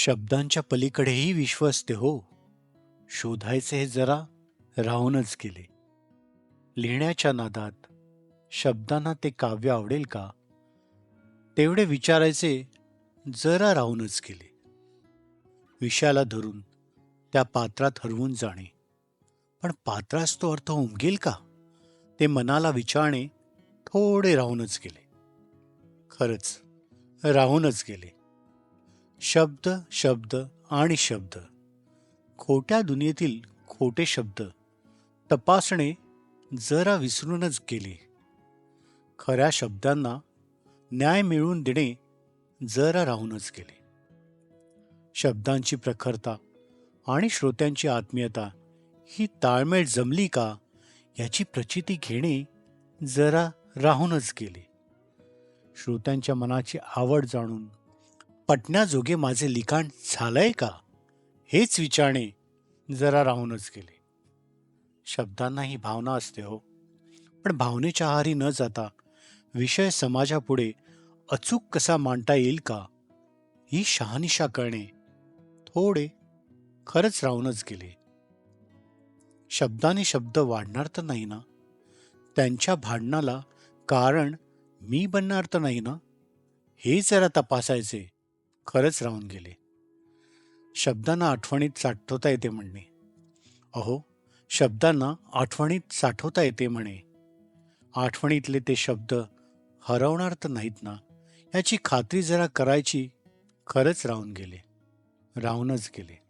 शब्दांच्या पलीकडेही विश्व असते हो. शोधायचे हे जरा राहूनच गेले. लिहिण्याच्या नादात शब्दांना ते काव्य आवडेल का? तेवढे विचारायचे जरा राहूनच गेले. विषयाला धरून त्या पात्रात हरवून जाणे. पण पात्रास तो अर्थ उमगेल का? ते मनाला विचारणे थोडे राहूनच गेले. खरंच राहूनच गेले. शब्द शब्द आणि शब्द. खोट्या दुनियेतील खोटे शब्द. तपासणे जरा विसरूनच गेले. खऱ्या शब्दांना न्याय मिळवून देणे जरा राहूनच गेले. शब्दांची प्रखरता आणि श्रोत्यांची आत्मीयता ही ताळमेळ जमली का याची प्रचिती घेणे जरा राहूनच गेले. श्रोत्यांच्या मनाची आवड जाणून पटण्याजोगे माझे लिखाण झालंय का? हेच विचारणे जरा राहूनच गेले. शब्दांना ही भावना असते हो. पण भावनेच्या आहारी न जाता विषय समाजापुढे अचूक कसा मांडता येईल का? ही शहानिशा करणे थोडे खरंच राहूनच गेले. शब्दाने शब्द वाढणार तर नाही ना? त्यांच्या भांडणाला कारण मी बनणार तर नाही ना? हे जरा तपासायचे. खरंच राहून गेले. शब्दांना आठवणीत साठवता येते म्हणणे अहो शब्दांना आठवणीत साठवता येते म्हणे. आठवणीतले ते शब्द हरवणार तर नाहीत ना. याची खात्री जरा करायची खरंच राहून गेले. राहूनच गेले.